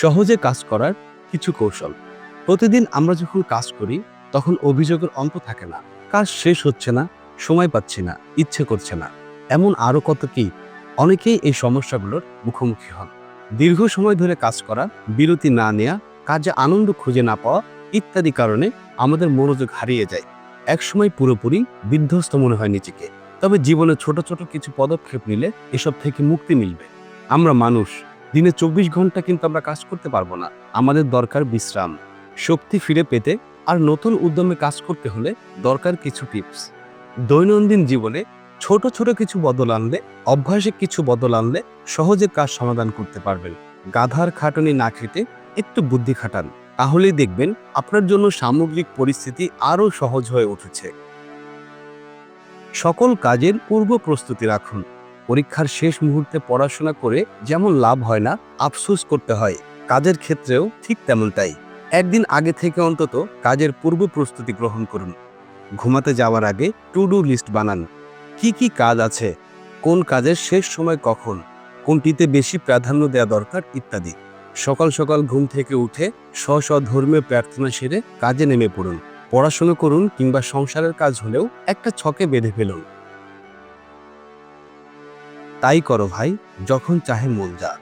সহজে কাজ করার কিছু কৌশল। প্রতিদিন আমরা যখন কাজ করি, তখন অভিযোগের অন্ত থাকে না। কাজ শেষ হচ্ছে না, সময় পাচ্ছি না, ইচ্ছে করছে না। এমন আরও কত কি? অনেকেই এই সমস্যাগুলোর মুখোমুখি হন। দীর্ঘ সময় ধরে কাজ করা, বিরতি না নেওয়া কাজে আনন্দ খুঁজে না পাওয়া ইত্যাদি কারণে আমাদের মনোযোগ হারিয়ে যায়। একসময় পুরোপুরি বিধ্বস্ত মনে হয় নিজেকে। তবে জীবনে ছোট ছোট কিছু পদক্ষেপ নিলে এসব থেকে মুক্তি মিলবে। আমরা মানুষ দিনে চব্বিশ ঘণ্টা কিন্তু আমরা কাজ করতে পারব না। আমাদের দরকার বিশ্রাম, শক্তি ফিরে পেতে আর নতুন উদ্যমে কাজ করতে হলে দরকার কিছু টিপস। দৈনন্দিন জীবনে ছোট ছোট কিছু বদল আনলে অভ্যাসে কিছু বদল আনলে সহজে কাজ সমাধান করতে পারবেন। গাধার খাটনি না খেতে একটু বুদ্ধি খাটান, তাহলেই দেখবেন আপনার জন্য সামগ্রিক পরিস্থিতি আরও সহজ হয়ে উঠেছে। সকল কাজের পূর্ব প্রস্তুতি রাখুন। পরীক্ষার শেষ মুহূর্তে পড়াশোনা করে যেমন লাভ হয় না, আফসোস করতে হয়। কাজের ক্ষেত্রেও ঠিক তেমনটাই। একদিন আগে থেকে অন্তত কাজের পূর্ব প্রস্তুতি গ্রহণ করুন। ঘুমাতে যাওয়ার আগে টু ডু লিস্ট বানান। কি কি কাজ আছে? কোন কাজের শেষ সময় কখন? কোনটিতে বেশি প্রাধান্য দেওয়া দরকার? ইত্যাদি। সকাল সকাল ঘুম থেকে উঠে স্ব ধর্মীয় প্রার্থনা সেরে কাজে নেমে পড়ুন। পড়াশোনা করুন কিংবা সংসারের কাজ হলেও একটা ছকে বেঁধে ফেলুন। তাই করো ভাই, যখন চাহে মন যা।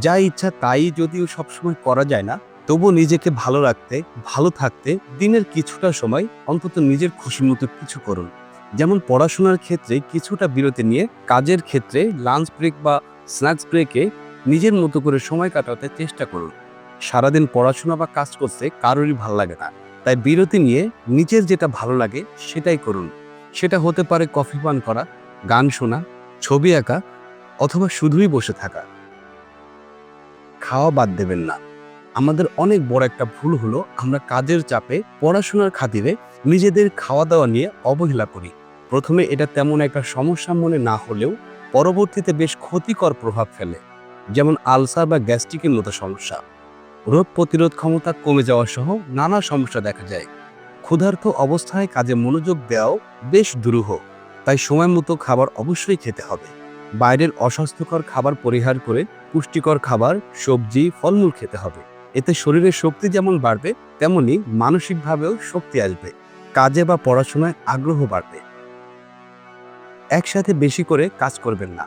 যা ইচ্ছা তাই যদিও সবসময় করা যায় না, তবু নিজেকে ভালো রাখতে, ভালো থাকতে দিনের কিছুটা সময় অন্তত নিজের খুশি মতো কিছু করুন। যেমন পড়াশোনার ক্ষেত্রে কিছুটা বিরতি নিয়ে কাজের ক্ষেত্রে লাঞ্চ ব্রেক বা স্ন্যাক্স ব্রেকে নিজের মতো করে সময় কাটাতে চেষ্টা করুন। সারাদিন পড়াশোনা বা কাজ করতে কারোরই ভালো লাগে না। তাই বিরতি নিয়ে নিজের যেটা ভালো লাগে সেটাই করুন। সেটা হতে পারে কফি পান করা, গান শোনা ছবি আঁকা অথবা শুধুই বসে থাকা। খাওয়া বাদ দেবেন না। আমাদের অনেক বড় একটা ভুল হলো আমরা কাজের চাপে পড়াশোনার খাতিরে নিজেদের খাওয়া দাওয়া নিয়ে অবহেলা করি। প্রথমে এটা তেমন একটা সমস্যা মনে না হলেও পরবর্তীতে বেশ ক্ষতিকর প্রভাব ফেলে। যেমন আলসার বা গ্যাস্ট্রিকের মতো সমস্যা। রোগ প্রতিরোধ ক্ষমতা কমে যাওয়া সহ নানা সমস্যা দেখা যায়। ক্ষুধার্ত অবস্থায় কাজে মনোযোগ দেওয়াও বেশ দুরূহ। তাই সময় মতো খাবার অবশ্যই খেতে হবে। বাইরের অস্বাস্থ্যকর খাবার পরিহার করে পুষ্টিকর খাবার, সবজি, ফলমূল খেতে হবে। এতে শরীরের শক্তি যেমন বাড়বে, তেমনি মানসিকভাবেও শক্তি আসবে। কাজে বা পড়াশোনায় আগ্রহ বাড়বে। একসাথে বেশি করে কাজ করবেন না।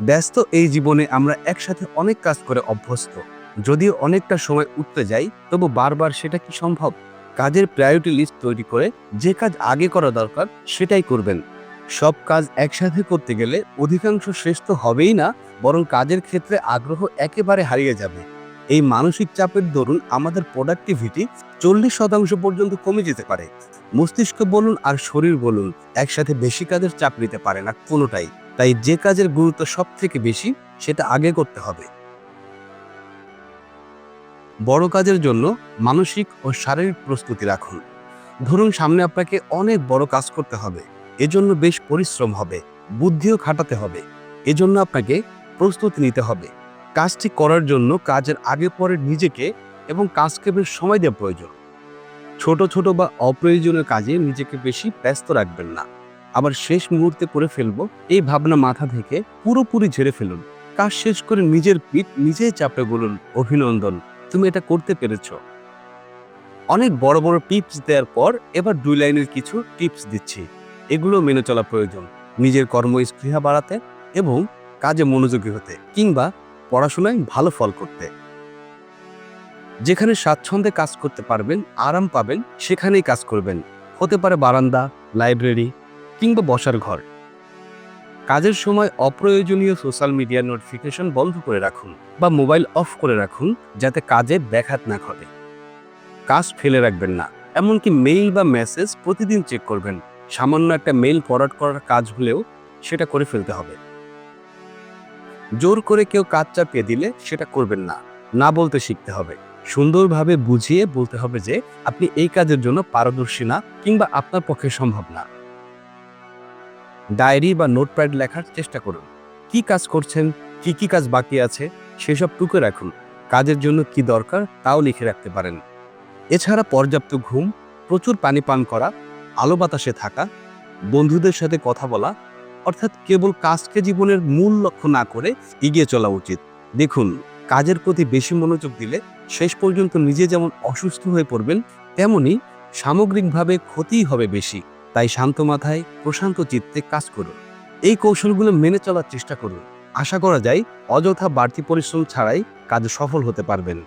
ব্যস্ত এই জীবনে আমরা একসাথে অনেক কাজ করে অভ্যস্ত। যদিও অনেকটা সময় উঠতে যাই তবু বারবার সেটা কি সম্ভব? কাজের প্রায়োরিটি লিস্ট তৈরি করে যে কাজ আগে করা দরকার, সেটাই করবেন। সব কাজ একসাথে করতে গেলে অধিকাংশ শেষ তো হবেই না, বরং কাজের ক্ষেত্রে আগ্রহ একেবারে হারিয়ে যাবে। এই মানসিক চাপের দরুন আমাদের প্রোডাক্টিভিটি চল্লিশ শতাংশ পর্যন্ত কমে যেতে পারে। মস্তিষ্ক বলুন আর শরীর বলুন, একসাথে বেশি কাজের চাপ নিতে পারে না কোনোটাই। তাই যে কাজের গুরুত্ব সব থেকে বেশি, সেটা আগে করতে হবে। বড় কাজের জন্য মানসিক ও শারীরিক প্রস্তুতি রাখুন। ধরুন সামনে আপনাকে অনেক বড় কাজ করতে হবে। এজন্য বেশ পরিশ্রম হবে, বুদ্ধিও খাটাতে হবে, এজন্য আপনাকে প্রস্তুতি নিতে হবে। কাজটি করার জন্য কাজের আগে পরে নিজেকে এবং কাজকে বেশ সময় দেওয়া প্রয়োজন। ছোট ছোট বা অপ্রয়োজনীয় কাজে নিজেকে বেশি ব্যস্ত রাখবেন না। আবার শেষ মুহূর্তে করে ফেলব, এই ভাবনা মাথা থেকে পুরোপুরি ঝেড়ে ফেলুন। কাজ শেষ করে নিজের পিঠ নিজেই চাপে বলুন, অভিনন্দন, তুমি এটা করতে পেরেছ। অনেক বড় বড় টিপস দেওয়ার পর এবার দুই লাইনের কিছু টিপস দিচ্ছি। এগুলো মেনে চলা প্রয়োজন। নিজের কর্মস্পৃহা বাড়াতে এবং কাজে মনোযোগী হতে কিংবা পড়াশোনায় ভালো ফল করতে। যেখানে স্বাচ্ছন্দ্যে কাজ করতে পারবেন, আরাম পাবেন, সেখানেই কাজ করবেন। হতে পারে বারান্দা, লাইব্রেরি কিংবা বসার ঘর। কাজের সময় অপ্রয়োজনীয় সোশ্যাল মিডিয়ার নোটিফিকেশন বন্ধ করে রাখুন বা মোবাইল অফ করে রাখুন যাতে কাজে ব্যাঘাত না ঘটে। কাজ ফেলে রাখবেন না, এমনকি মেইল বা মেসেজ প্রতিদিন চেক করবেন। সামান্য একটা মেইল ফরওয়ার্ড করার কাজ হলেও সেটা করে ফেলতে হবে। জোর করে কেউ কাজ চাপিয়ে দিলে সেটা করবেন না। না বলতে শিখতে হবে। সুন্দরভাবে বুঝিয়ে বলতে হবে যে, আপনি এই কাজের জন্য পারদর্শী না কিংবা আপনার পক্ষে সম্ভব না। ডায়েরি বা নোটপ্যাড লেখার চেষ্টা করুন। কি কাজ করছেন? কি কি কাজ বাকি আছে? সেসব টুকে রাখুন। কাজের জন্য কি দরকার? তাও লিখে রাখতে পারেন। এছাড়া পর্যাপ্ত ঘুম, প্রচুর পানি পান করা আলো বাতাসে থাকা, বন্ধুদের সাথে কথা বলা, অর্থাৎ কেবল কাজকে জীবনের মূল লক্ষ্য না করে এগিয়ে চলা উচিত। দেখুন, কাজের প্রতি বেশি মনোযোগ দিলে শেষ পর্যন্ত নিজে যেমন অসুস্থ হয়ে পড়বেন, তেমনি সামগ্রিকভাবে ক্ষতিই হবে বেশি। তাই শান্ত মাথায়, প্রশান্ত চিত্তে কাজ করুন। এই কৌশলগুলো মেনে চলার চেষ্টা করুন। আশা করা যায়, অযথা বাড়তি পরিশ্রম ছাড়াই কাজ সফল হতে পারবেন।